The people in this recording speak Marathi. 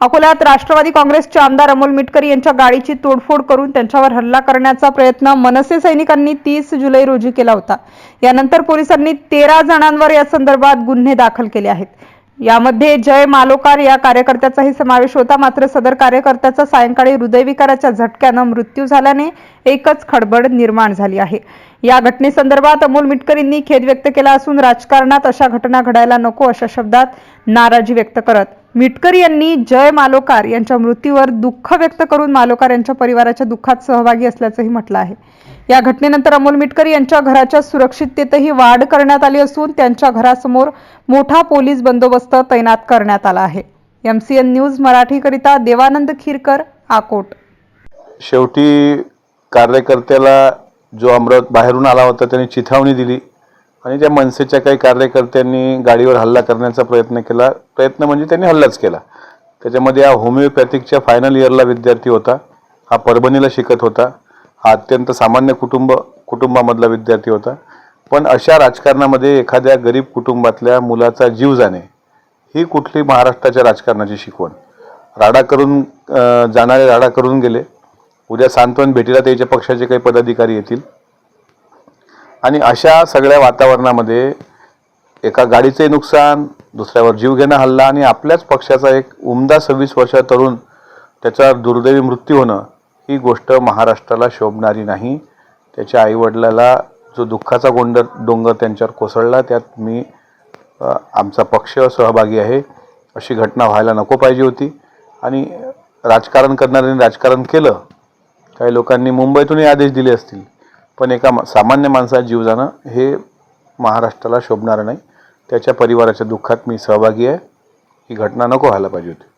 अकोल्यात राष्ट्रवादी काँग्रेसचे आमदार अमोल मिटकरी यांच्या गाडीची तोडफोड करून त्यांच्यावर हल्ला करण्याचा प्रयत्न मनसे सैनिकांनी तीस जुलै रोजी केला होता. यानंतर पोलिसांनी तेरा जणांवर या संदर्भात गुन्हे दाखल केले आहेत. यामध्ये जय मालोकार या कार्यकर्त्याचाही समावेश होता. मात्र सदर कार्यकर्त्याचा सायंकाळी हृदयविकाराच्या झटक्यानं मृत्यू झाल्याने एकच खडबड निर्माण झाली आहे. या घटनेसंदर्भात अमोल मिटकरींनी खेद व्यक्त केला असून राजकारणात अशा घटना घडायला नको अशा शब्दात नाराजी व्यक्त करत मिटकरी यांनी जय मालोकार यांच्या मृत्यूवर दुःख व्यक्त करून मालोकार यांच्या परिवाराच्या दुःखात सहभागी असल्याचंही म्हटलं आहे. या घटनेनंतर अमोल मिटकरी यांच्या घराच्या सुरक्षिततेतही वाढ करण्यात आली असून त्यांच्या घरासमोर मोठा पोलीस बंदोबस्त तैनात करण्यात आला आहे. एम सी एन न्यूज मराठीकरिता देवानंद खीरकर आकोट. शेवटी कार्यकर्त्याला जो अमरावत बाहेरून आला होता त्याने चिथावणी दिली आणि त्या मनसेच्या काही कार्यकर्त्यांनी गाडीवर हल्ला करण्याचा प्रयत्न केला. प्रयत्न म्हणजे त्यांनी हल्लाच केला. त्याच्यामध्ये हा होमिओपॅथिकच्या फायनल इयरला विद्यार्थी होता. हा परभणीला शिकत होता. हा अत्यंत सामान्य कुटुंब कुटुंबामधला विद्यार्थी होता. पण अशा राजकारणामध्ये एखाद्या गरीब कुटुंबातल्या मुलाचा जीव जाणे ही कुठली महाराष्ट्राच्या राजकारणाची शिकवण? राडा करून जाणारे राडा करून गेले. उद्या सांत्वन भेटीला त्याच्या पक्षाचे काही पदाधिकारी येतील. आणि अशा सगळ्या वातावरणामध्ये एका गाडीचे नुकसान दुसऱ्यावर जीवघेणा हल्ला आणि आपल्याच पक्षाचा एक उमदा सव्वीस वर्षा तरुण त्याचा दुर्दैवी मृत्यू होणं ही गोष्ट महाराष्ट्राला शोभणारी नाही. त्याच्या आईवडिलाला जो दुःखाचा गोंड डोंगर त्यांच्यावर कोसळला त्यात मी आमचा पक्ष सहभागी आहे. अशी घटना व्हायला नको पाहिजे होती. आणि राजकारण करणाऱ्यांनी राजकारण केलं. काही लोकांनी मुंबईतूनही आदेश दिले असतील. पण एका मा- सामान्य माणसात जीव जाणं हे महाराष्ट्राला शोभणारं नाही. त्याच्या परिवाराच्या दुःखात मी सहभागी आहे. ही घटना नको व्हायला पाहिजे होती.